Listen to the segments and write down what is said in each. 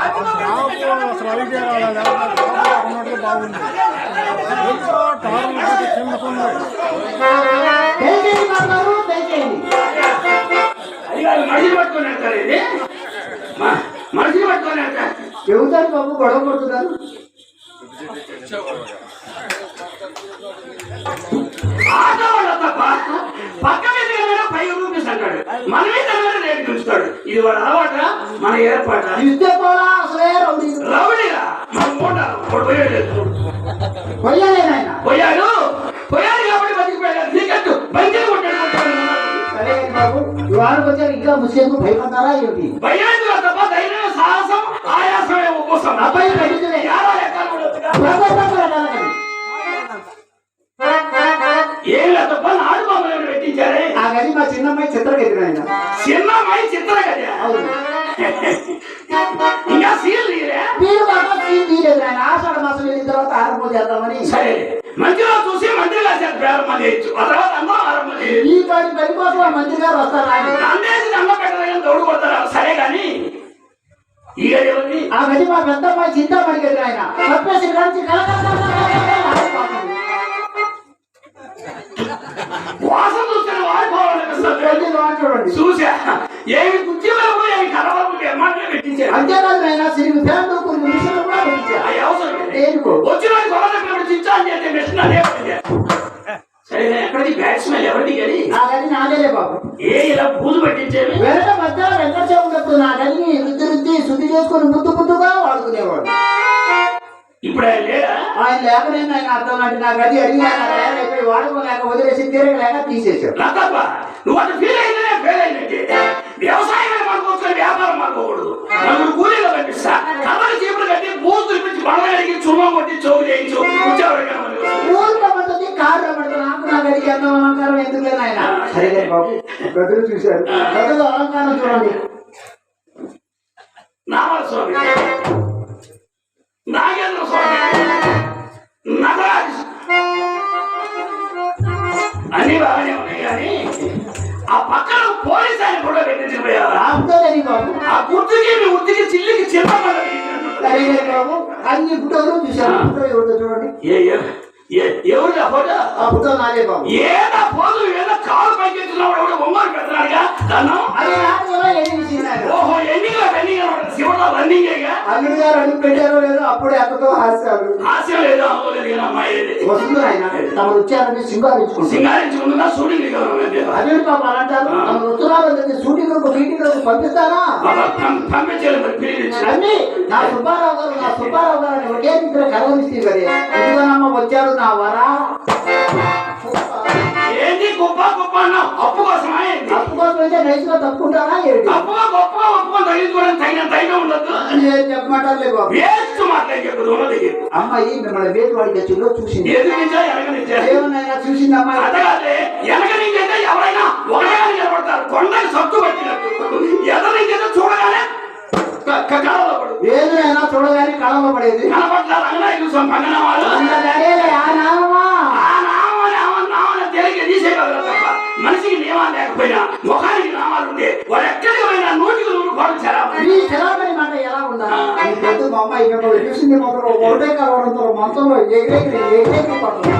అసలు? గ్రామం అసలు ఐడియా రాలేదు గ్రామంలో ఉన్నట్టు బాగుంది ఎంతో టార్లు పెట్టి కిందకుంది దయచేయండి బాబు గారు దయచేయండి అయ్యారు మనిషిని పట్టుకొని వెళ్తారు ఇది మ- మనిషిని పట్టుకొని వెళ్తారు చెబుతారు బాబు గొడవ కొడుతున్నారు ఆటో వాళ్ళ తప్ప పక్క ఫైవ్ రూపీస్ అంటాడు. మన మీద ఏమైనా రేటు చూస్తాడు ఇది వాడు అలవాట? మన ఏర్పాట? యుద్ధ కూడా అసలే రౌడీ. రౌడీరా? మన మూట వాడు పోయాడు పోయాలేదు ఆయన పోయాడు. పోయాడు కాబట్టి బతికిపోయాడు. నీకట్టు బందీలు కొట్టాడు సరే బాబు ఇవాళకి వచ్చారు ఇంకా ముస్లింకు భయపడతారా ఏమిటి? భయానికి తప్ప ధైర్యం సాహసం ఆయాసమే ఉపసం అబ్బాయి పెట్టించలే ఆయన చిన్న అమ్మాయి చిత్ర కదా ఇంకా సీల్ మీరు బాబా సీన్ తీయలేదు ఆయన ఆషాఢ మాసం వెళ్ళిన తర్వాత ఆరంభం చేద్దామని సరే మంచిగా చూసి మంత్రిగా చేసి ప్రారంభం చేయొచ్చు ఆ తర్వాత అందరం ఆరంభం చేయొచ్చు ఈ పాటి పని కోసం ఆ మంత్రి గారు వస్తారు అందేసి దండ కొడతారు సరే కానీ ఈ గది ఆ గది మా చింతామణి గది ఆయన చెప్పేసి కలిసి వాసన చూడండి చూసా. ఏమి కుర్చీలకు ఏమి కలవరకు ఎమ్మాటలు పెట్టించారు? అంతేకాదు ఆయన సిరిగి ఫ్యాన్లు కొన్ని మిషన్లు కూడా పెట్టించారు. అది అవసరం లేదు. దేనికో వచ్చిన వాడి కొలతప్పుడు చించా అని చెప్పి మిషన్ అదే పని. సరే నేను ఎక్కడిది? బ్యాట్స్మెన్ ఎవరిది కానీ ఆ గది నాదేలే బాబు. ఏ ఇలా బూజు పట్టించేవి? వెనక మధ్యలో వెంకటేశ్వర ఉన్నప్పుడు నా గదిని రుద్ది రుద్ది శుద్ధి చేసుకొని ముద్దు ముద్దుగా వాడుకునేవాడు. ఇప్పుడు ఆయన లేడా? ఆయన లేకనే ఆయన అర్థం అంటే నా గది తయారైపోయి వాడుకోలేక వదిలేసి తీరగలేక తీసేశాడు లతప్ప నువ్వు అటు ఫీల్ అయితేనే ఫెయిల్ అయినట్టే. వ్యవసాయం మానుకోవచ్చు వ్యాపారం మానుకోకూడదు నలుగురు కూలీలో కనిపిస్తా. కథలు చీపులు కట్టి బూజు తెప్పించి బండగడికి చుమ్మం కొట్టి చోవు చేయించు. కూర్చోబెట్టామని ఊరు పడుతుంది కారు పడుతుంది నాకు నా గదికి ఎంత అలంకారం ఎందుకు లేదు ఆయన సరే కానీ బాబు గదులు చూశారు. గదులు అలంకారం చూడండి. నామల స్వామి. నాగేంద్ర స్వామి. నటరాజ్ అన్ని బాగానే ఉన్నాయి కానీ ఆ పక్కన పోలీస్ ఆయన కూడా పెట్టించిపోయావా రాముతోలేని బాబు. ఆ గుర్తుకి మీ ఉత్తికి చిల్లికి చిన్న బాబు. అన్ని ఫోటోలు ఫోటో ఎవరిదో చూడండి. ఎవరు ఆ ఫోటో? ఆ ఫోటో నాదే బాబు. ఏదో ఫోటో ఏదో కాలు పైకి ఎత్తున్నవాడు ఎవడో బొమ్మలు పెడుతున్నాడుగా అల్లుడు గారు అడుగు పెట్టారో లేదో అప్పుడే అక్కతో హాస్యాలు హాస్యం లేదో అవ్వలేదు అమ్మాయి. వస్తుంది ఆయన. తమరు వచ్చారని సింగారించుకుంటారు సింగారించుకుంటుందా షూటింగ్ అదే పాప అంటారు. వస్తున్నారు షూటింగ్ మీటింగ్ పంపిస్తారా? అన్ని నా సుబ్బారావు గారు నా సుబ్బారావు గారు అని ఒకే కదే ఇదిగోనమ్మ వచ్చారు నా వరా? ఏంటి గొప్ప గొప్ప అన్నావు? అప్పు కోసమా అప్పు కోసం అయితే నైస్గా తప్పుకుంటారా గొప్పగా ఒప్పుకొని ఏం చెప్పమంటారులే బాబు వేస్ట్ మాట్లాడి ఉన్నది అమ్మాయి మిమ్మల్ని వేటి వాడి తెచ్చిందో చూసింది ఏమన్నా చూసింది అమ్మాయి? అడగాలి వెనక నుంచైతే ఎవరైనా ఒకటిగా నిలబడతారు. కొండకి సత్తు పట్టినట్టు. ఎదురు నుంచైతే చూడగానే ఏదైనా చూడగానే కళలో పడేది. ఆ ఆ తేలిక తీసేయగలరు? తప్ప మనిషికి నియమాలు లేకపోయినా ముఖానికి నామాలు ఉంటే వాడు ఎక్కడికి పోయినా నూటికి నూరు కోటలు చేరాలి ఈ చలామణి మాట ఎలా పెద్ద మా అమ్మాయి చూసింది ఒకటే కలవడంతో మంచంలో ఎగిరెగిరి ఎగిరెగిరి పడుతుంది.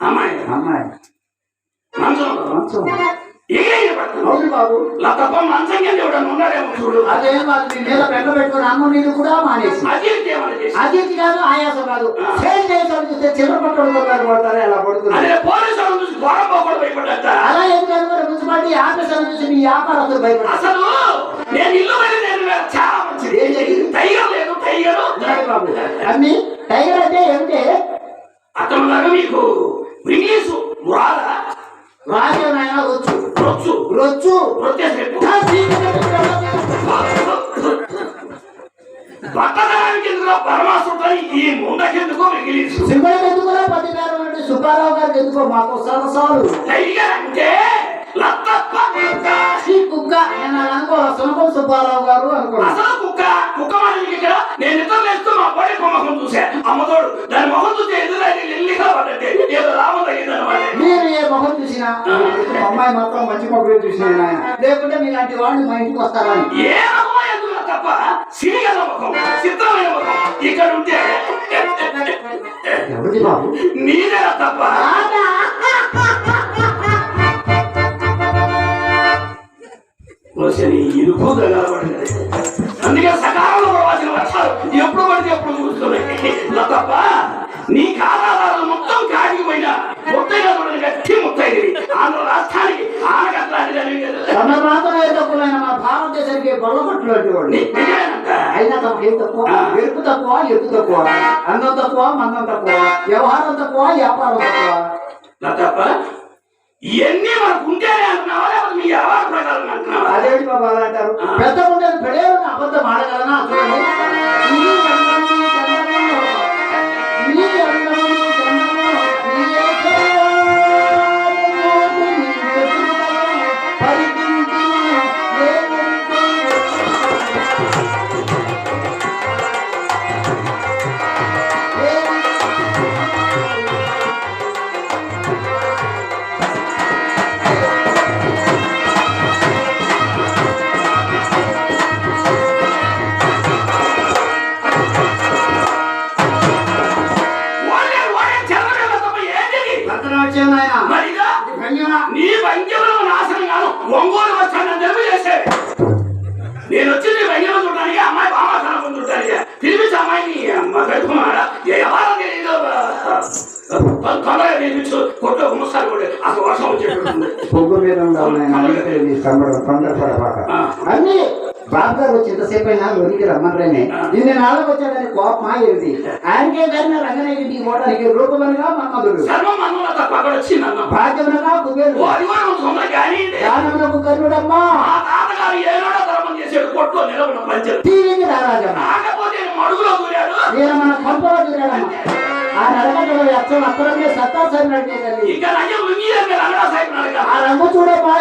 అమ్మాయి. అమ్మాయి. మంచం మంచం తప్ప ఉన్నాడేమో చూడు. అదే వాళ్ళు మీ మీద పెంట పెట్టుకుని అమ్మ నీళ్ళు కూడా మానేసి. కాదు ఆయాసం కాదు. ఫెయిల్ చేసాడు చూస్తే చిన్న పట్టడం పడతారే అలా పడుతుంది చూసి గొడవ అలా అనుకున్న మున్సిపాలిటీ ఆఫీసర్ చూసి మీ వ్యాపారస్తులు అసలు నేను ఇల్లు పడి నేను చాలా మంచిది. ఏం జరిగింది? టైగర్ లేదు టైగర్ బాబు? అన్ని టైగర్ అంటే ఏమిటి? అతను మీకు ఇంగ్లీషు రాదా రాజనాయన వచ్చు రొచ్చు. రొచ్చు. రొచ్చేసేట్టు ఆ చీకటి పట్టణానికి ఎందుకు పరమాసుడని ఈ ముందకెందుకో ఇంగ్లీషు సింబల్ ఎందుకురా పది పేరు అంటే సుబ్బారావు గారికి ఎందుకో మాకు సరసాలు టైగర్ అంటే లత్తప్ప కుక్క. నేను అనుకో సునకం సుబ్బారావు గారు అనుకున్నా. అసలు కుక్క కుక్క మనకి ఇక్కడ నేను నిద్ర లేస్తూ మా బడి మొహం చూసా. అమ్మతోడు దాని మొహం చూస్తే ఎదురైతే లిల్లిగా పడ్డట్టే. ఏదో లాభం తగ్గిందన్నమాట మీరు ఏ మొహం చూసిన అమ్మాయి మాత్రం మొగ్గులు చూసిన లేకుంటే మీలాంటి వాళ్ళు మా ఇంటికి వస్తారని తప్ప సిరిగల ముఖం చిత్రమైన ముఖం ఇక్కడ ఉంటే? ఎవరిది బాబు? నీదే? తప్ప ఇరుకు అందుకే సకాలంలో ప్రవాసిన వర్షాలు ఎప్పుడు పడితే ఎప్పుడు చూస్తున్నాయి. తప్ప నీ ఖాతాదారులు మొత్తం కాగిపోయినా ముత్తైగా చూడని గట్టి ముత్తైది ఆంధ్ర రాష్ట్రానికి ఆనకట్లాంటి జరిగింది తమ మాత్రం ఏ తక్కువైన మన భారతదేశానికి బొల్లగొట్లు వంటి వాడు. నిజమేనంట అయినా తమకు ఏం తక్కువ? ఎరుపు తక్కువ ఎత్తు తక్కువ అందం తక్కువ మందం తక్కువ వ్యవహారం తక్కువ వ్యాపారం తక్కువ. నా తప్ప ఇవన్నీ మనకు ఉంటేనే అంటున్నావా? మీ వ్యవహార ప్రకారం అంటున్నావా? అదేంటి బాబు అలా అంటారు? పెద్ద ఉండేది పెడేవని అబద్ధం ఆడగలనా? చూడండి. పొగ్గు మీద ఉండాలి నాయన. అందుకే నీ సంబరం తొందరపడబాక. అన్ని బాబు గారు వచ్చి ఇంతసేపు అయినా లోనికి రమ్మన్రేనే నిన్న నాలుగు వచ్చాడని కోపమా ఏంటి? ఆయనకే కానీ రంగనాయకి ఇంటికి పోవడానికి రూపమనగా నన్ను. భాగ్యమునగా కుబేరుడు. దానమునకు తీరింది రారాజమ్మ. మన కొంపలో అక్కడనే సత్తా ఇంకా అన్నడా నడక ఆ రంగు చూడమ్మా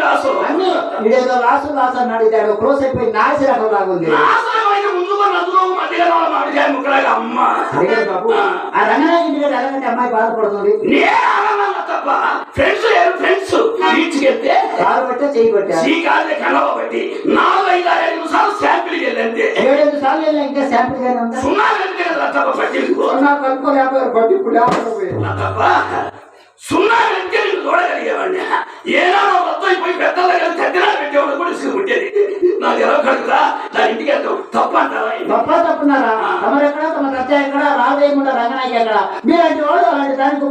రాసు అన్ని ఇదేదో లాసు లాసు అని అడిగాడు క్లోజ్ అయిపోయి నాసి రకం లాగుంది ముందుగా నదులో మధ్యగా మామిడికాయ ముక్కలాగా అమ్మ. బాబు ఆ. రంగనాయకి ఇంటికి ఎలాగంటే అమ్మాయి బాధపడుతుంది? నేను ఆనందంగా తప్ప ఫ్రెండ్స్ లేరు ఫ్రెండ్స్. బీచ్కి వెళ్తే కాలు పట్టే చేయి పట్టా శ్రీకాళి కలవ బట్టి నాలుగు ఐదు ఆరు ఐదు నిమిషాలు శాంపిల్ వెళ్ళంతే ఏడెనిమిది సార్లు వెళ్ళినా ఇంకా శాంపిల్ ఉందా సున్నా ఇప్పుడు తప్ప. సున్నా నేను చూడగలిగేవాడిని. ఏనాడో అయిపోయి పెద్దల తగ్గినా పెట్టేవాడు కూడా ఇసుకు ఉండేది నాకు ఎలా కడుగుతా దాని ఇంటికి వెళ్తాం తప్ప అంటారా తప్ప తప్పున్నారా? తమరు ఎక్కడ? తమ కచ్చ ఎక్కడ? రావేయకుండా రంగనాయకి ఎక్కడ? మీలాంటి వాళ్ళు అలాంటి దానికి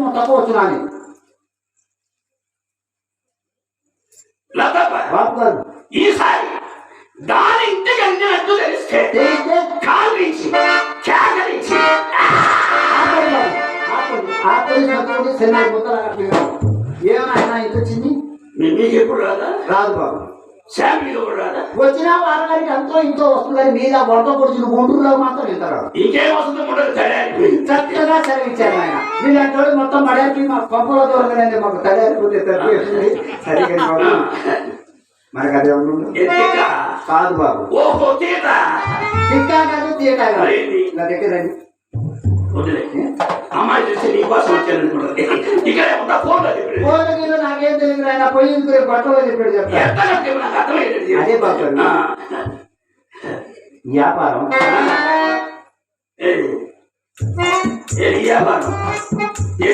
నా తప్ప గారు. ఈసారి దాని ఇంటికి వెళ్ళినట్టు తెలిస్తే తెలిస్తే? కాలించి కేకలించి ఆపండి ఆపండి. ఆపండి సత్తుడి చిన్న ముద్దలు ఏమైనా ఆయన ఇంత వచ్చింది? మీ- మీకు ఎప్పుడు రాదా? రాదు బాబు. శాంపిల్ కూడా రాదా? వచ్చినా వారగారికి అంతో ఇంతో వస్తుంది కానీ మీద వరద పొడిచిన గుంటూరులో మాత్రం ఇంత రాదు ఇంకేం వస్తుంది ఉండదు తయారీ చక్కగా సెలవిచ్చారు ఆయన. వీళ్ళంటి వాళ్ళు మొత్తం మడకి మా పంపలో దూరంగానే మాకు తయారైపోతే తప్పేస్తుంది సరిగా బాబు. మనకు అదే ఎత్తిక కాదు బాబు. ఓహో తిక్కా కాదు మరేంటి? నా దగ్గర రండి. వదిలే అమ్మాయి చూసి నీ కోసం వచ్చాను అనుకుంటుంది ఇక్కడ ఉంటా ఫోన్ చెప్పాడు ఫోన్ గీలో నాకేం తెలియదు ఆయన పోయి ఇందుకు బట్టలో చెప్పాడు చెప్తా ఎంత కట్టే నాకు అర్థమయ్యేది అదే బాబు. ఆ. వ్యాపారం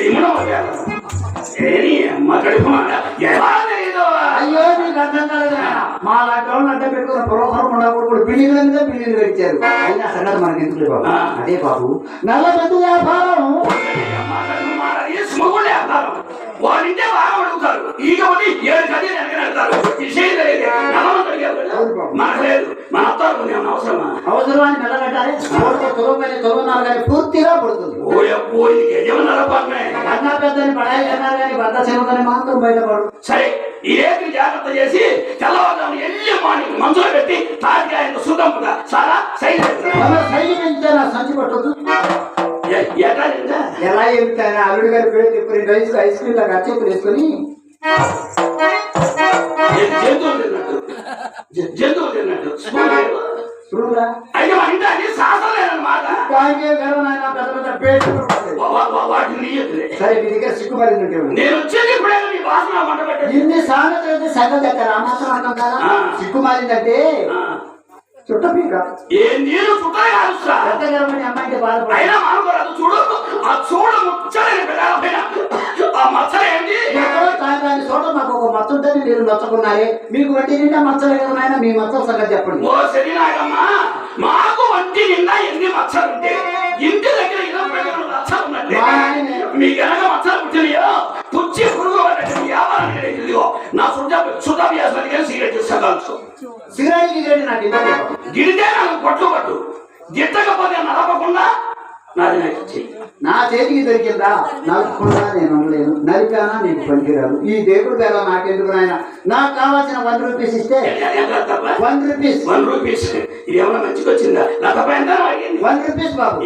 ఇమ్మడం వ్యాపారం ఏది అమ్మ కడుపు ఎలా తెలియదు అయ్యో నీకు అర్థం కాలేదు. మా వాళ్ళని అడ్డం పెట్టుకున్న పురోహరం ఉండకూడదు బిల్డింగ్ల మీద బిల్డింగ్ పెట్టారు అయినా సంగతి మనకి ఎందుకు బాబు. అదే బాబు నల్ల పెద్ద వ్యాపారం. వాళ్ళింటే బాగా అడుగుతారు. ఈగ ఏడు కది. మనకు లేదు. అవసరమాన్ని మెల్లగట్టాలి ఓడితో తులమైన తులనాలు కానీ పూర్తిగా పడుతుంది. అన్న పెద్దని పడాయి అన్నారు కానీ భర్త చిన్నదని మాత్రం బయటపడు సరే రేపు జాగ్రత్త చేసి తెల్లవారుజామున ఎల్లి మార్నింగ్ మంచులో పెట్టి తాటికాయలు సుగంపుగా సారా సైజ్ మన సైజు పెంచితే నా సంచి పట్టదు? ఎలా ఏమిటాయన అల్లుడు గారి పేరు చెప్పి రెండు ఐస్ ఐస్ క్రీమ్ లాగా అచ్చెప్పులు వేసుకొని జంతువులు చూడరా? గర్వం పెద్ద పెద్ద. సరే మీ దగ్గర సిగ్గుపడింది. నేను వచ్చేది ఇప్పుడే వాసన ఇన్ని సామెతలు అయితే సగం దగ్గర కదా. సిగ్గుమారిందంటే చుట్టపీక. ఏ నీరు చుట్టనే కాదు సార్. పెద్ద గర్వని అమ్మాయికి బాధపడి అయినా అనుకోరాదు చూడు ఆ చూడ ముచ్చలైన పిల్లల పైన ఆ మచ్చలు ఏంటి? కాని చోట మాకు ఒక మచ్చ ఉంటే మీరు నచ్చకున్నారే మీకు వడ్డీ నిండా మచ్చలే కదా నాయన మీ మచ్చల సంగతి చెప్పండి. ఓ శరీరాగమ్మా మాకు వంటి నాది నాకు చెయ్యి నా చేతికి దొరికిందా? నలుపుకుండా నేను ఉండలేను. నలిపానా నీకు పనికిరాదు. ఈ దేవుడు వేళ నాకెందుకు నాయన? నాకు కావాల్సిన వన్ రూపీస్ ఇస్తే. వన్ రూపీస్ వన్ రూపీస్ ఇది ఏమైనా మంచిగా వచ్చిందా? వన్ రూపీస్ బాబు.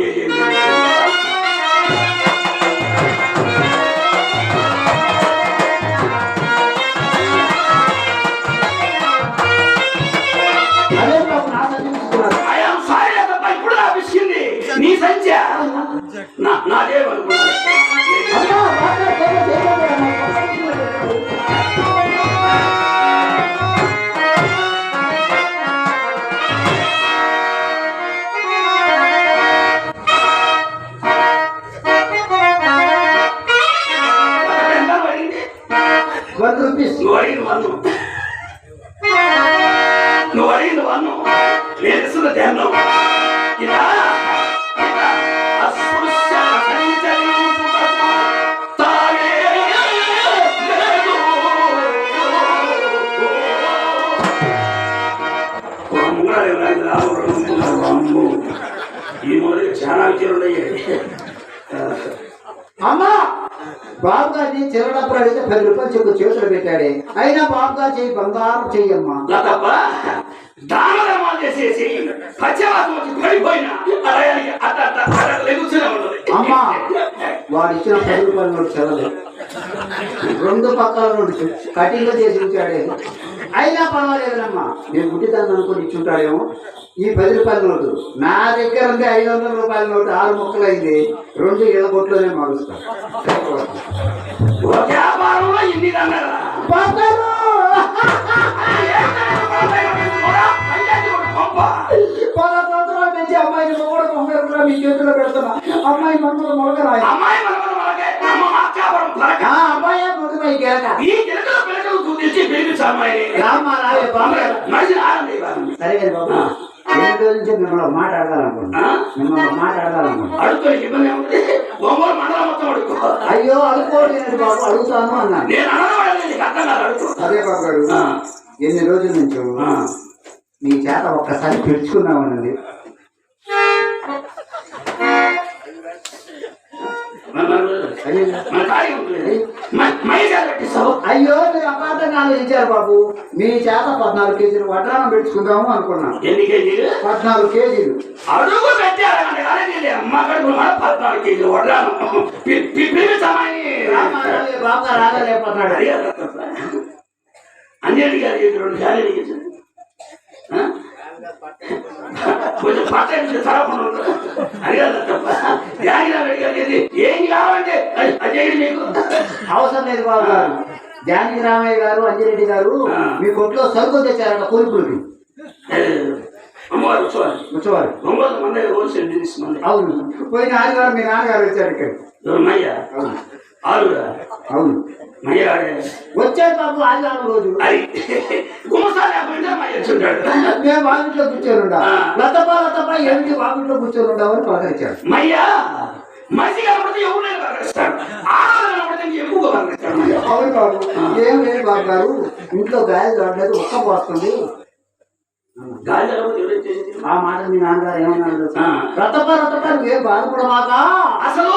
నువ్వు. అడిగిన వన్ను నువ్వు అడిగిన వన్ను నేను ఇస్తున్న ధ్యానం ఇలా ఈ మొదటి చాలా విజయాలు ఉన్నాయి అమ్మా బాబు గారిని చిరడప్పుడు అడిగితే పది రూపాయలు చెప్పు చేతులు పెట్టాడే అయినా బాబు గారు చెయ్యి బంగారం చెయ్యమ్మా లతప్ప దానధర్మాలు చేసేసి పడిపోయినా అమ్మా వాడు ఇచ్చిన పది రూపాయలు చదవలేదు రెండు పక్కల నోటు కటింగ్ చేసి ఉంచాడే అయినా పర్వాలేదమ్మా నేను గుడ్డిదాన్ని అనుకుని ఇచ్చుంటాడేమో. ఈ పది రూపాయల నోటు. నా దగ్గర ఉంది ఐదు వందల రూపాయల నోటు ఆరు ముక్కలు అయింది రెండు ఇళ్ళ కొట్లోనే మారుస్తాను వ్యాపారంలో ఇన్ని పది సంవత్సరాల అమ్మాయిని కూడా మీ చేతిలో పెడుతున్నా. అమ్మాయి మనసులో మొలకరాయి. అమ్మాయి అమ్మ మార్చాపురం పలక ఆ అమ్మాయి మొగ్గపై గెలక. ఈ గిలకల పిలకలు చూపించి పిలిపించు అమ్మాయిని రామ్మా రావే బాబు మనిషిని ఆనంది సరే కదా బాబు. ఎన్ని రోజుల నుంచి మిమ్మల్ని ఒక మాట అడగాలనుకున్నా మిమ్మల్ని ఒక మాట అడగాలనుకున్నా అడుగుతో ఇబ్బంది ఏముంది? ఒంగోలు మండలం మొత్తం అడుగు అయ్యో బాబు. అడుగుతాను అన్నాను. నేను అనడం నీకు అర్థం కాదు అడుగు అదే బాబు గారు ఆ. ఎన్ని రోజుల నుంచి ఆ. మీ చేత ఒక్కసారి పిలుచుకుందామన్నది మన- ఖాళీ ఉంటుంది పెట్టిస్తావు అయ్యో మీరు అపార్థంగా ఆలోచించారు బాబు. మీ చేత పద్నాలుగు కేజీలు వడ్రానం పెట్టుకుందాము అనుకున్నాను ఎన్ని కేజీలు? పద్నాలుగు కేజీలు. అడుగు పెట్టారంటే మన పద్నాలుగు కేజీలు వడ్డాను బాబు రాగలేకపోతున్నాడు అంజలి గారు రెండు సార్లు? కొంచెం పట్ట తరపున అడిగారు తప్ప అడిగేది ఏం అవసరం లేదు బాబు గారు. జానకి రామయ్య గారు అంజిరెడ్డి గారు. మీ కొట్లో సరుకు తెచ్చారంట అమ్మవారు హోల్సేల్ బిజినెస్ మంది అవును. పోయిన ఆదివారం మీ నాన్నగారు వచ్చారు ఇక్కడ. మయ్య? అవును. ఆరుగా? అవును. మయ్య ఆడే వచ్చారు బాబు ఆదివారం రోజు. అది గుమసాలి అప్పుడు మయ్య వచ్చుంటాడు మేము వాకిట్లో కూర్చొని ఉండా. లతపా లతపా ఏమిటి వాకిట్లో కూర్చొని పలకరించాడు మయ్యా! మనిషి కనబడితే ఎవరైనా పలకరిస్తాడు ఆడవాళ్ళు కనబడితే ఇంక ఎక్కువగా పలకరిస్తాడు మయ్య అవును బాబు. ఏం లేదు బాబు గారు. ఇంట్లో గాలి చూడలేదు ఒక్క పోస్తుంది. గాలి ఆ మాట మీ నాన్నగారు ఏమన్నారు. రతపా రతపా అసలు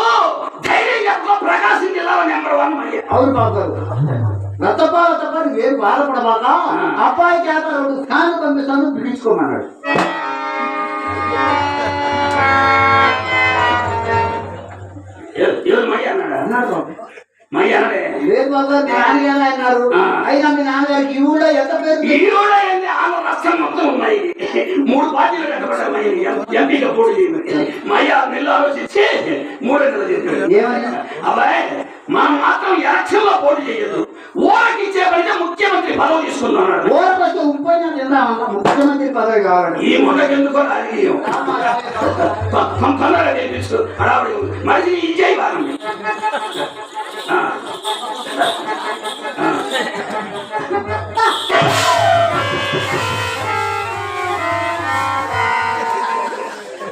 ధైర్యం చెప్ప ప్రకాశం జిల్లాలో నెంబర్ వన్ మయ్య అవును బాబు గారు. రతపా రతపా బాధపడమాకా అబ్బాయి చేత రెండు ఫ్యాన్లు పంపిస్తాను పిలుచుకోమన్నాడు ఎవరు మయ్య అన్నాడా? అన్నాడు బాబు. మయ్య అన్నాడే? లేదు బాబు గారు మీ నాన్నగారు అన్నారు? ఆ. అయినా మీ నాన్నగారికి ఈ ఊళ్ళో ఎంత పేరు ఈ కూడా ఏంది? ఆంధ్ర రాష్ట్రం మొత్తం సంవత్సరం ఉన్నాయి. మూడు పార్టీలు కట్టబడ్డాయి ఎంపీగా పోటీ చేయమని మా అయ్య ఆరు నెలలు ఆలోచించి మూడు నెలలు ఏమని అబ్బాయి మనం మాత్రం ఎలక్షన్లో పోటీ చేయొద్దు ఊరకి ఇచ్చేపడితే ముఖ్యమంత్రి పదవి తీసుకున్నాడు తిందామన్న ముఖ్యమంత్రి పదవి కావాలండి ఈ మొన్నకెందుకో రాజకీయం. తొ- తొ- తొందరగా చేపించు హడావుడి. మనిషిని ఇచ్చేయి వారం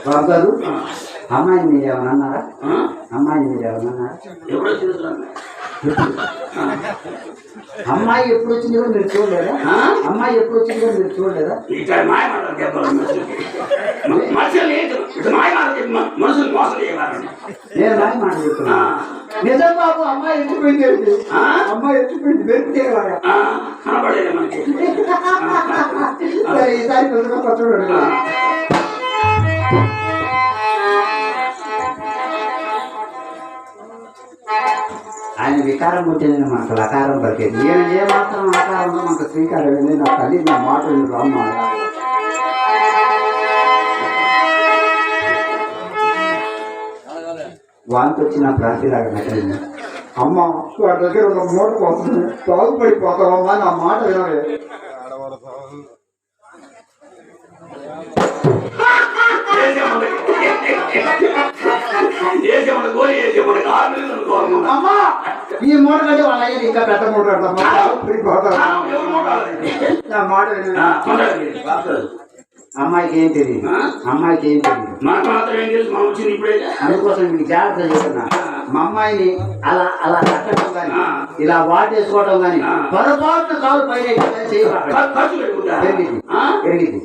బాబు గారు అమ్మాయిని మీరు ఏమన్నా అన్నారా? అమ్మాయిని మీరు ఏమన్నా అన్నారా? ఎప్పుడో అమ్మాయి ఎప్పుడు వచ్చింది కూడా మీరు చూడలేదా? అమ్మాయి ఎప్పుడు వచ్చింది కూడా మీరు చూడలేదా? మాయ మనుషులు మాయ మోసం నేను రాని మాట చెప్తున్నా నిజం బాబు అమ్మాయి ఎత్తిపోయింది? అమ్మాయి ఎత్తిపోయింది మనకి. ఈసారి కొద్దిగా పచ్చడి వికారం పుట్టింది మనకు లకారం పలికేది నేను ఏ మాత్రం ఆకారంలో మనకు శ్రీకారం వెళ్ళి నా తల్లి నా మాట విను రామ్మ వాంతి వచ్చిన ప్రాంతిలాగా నటింది అమ్మ వాడి దగ్గర ఒక మూట వస్తుంది బాగుపడిపోతావమ్మా నా మాట వినవే గోలి అమ్మా ఈ మూట కంటే వాళ్ళ అయ్యేది ఇంకా పెద్ద మూట నా అమ్మాయికి ఏం తెలియదు అమ్మాయికి ఏం తెలియదు మనకు మాత్రం ఏం తెలుసు మనం వచ్చింది ఇప్పుడే అందుకోసం మీకు జాగ్రత్త చెప్తున్నా. మా అమ్మాయిని అలా అలా కట్టడం కానీ ఇలా వాటేసుకోవడం కానీ పొరపాటున కాలు పైన పెరిగింది?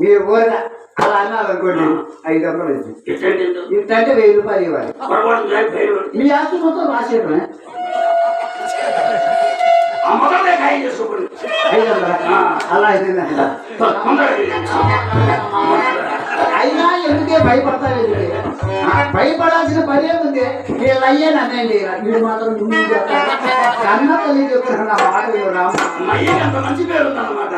మీరు ఊరిగా అలా అన్నారు అనుకోండి ఐదు వందలు ఎంత? ఇంతంటే వెయ్యి రూపాయలు ఇవ్వాలి. మీ ఆస్తి మొత్తం ఐదు వందల? అలా అయితే. అయినా ఎందుకే భయపడతావు ఎందుకే? భయపడాల్సిన పని ఏముంది వీళ్ళు అయ్యే నన్నండి వీడు మాత్రం. కన్న తల్లి చెప్తున్నా నా మాట రామ మంచి పేరు ఉందన్నమాట.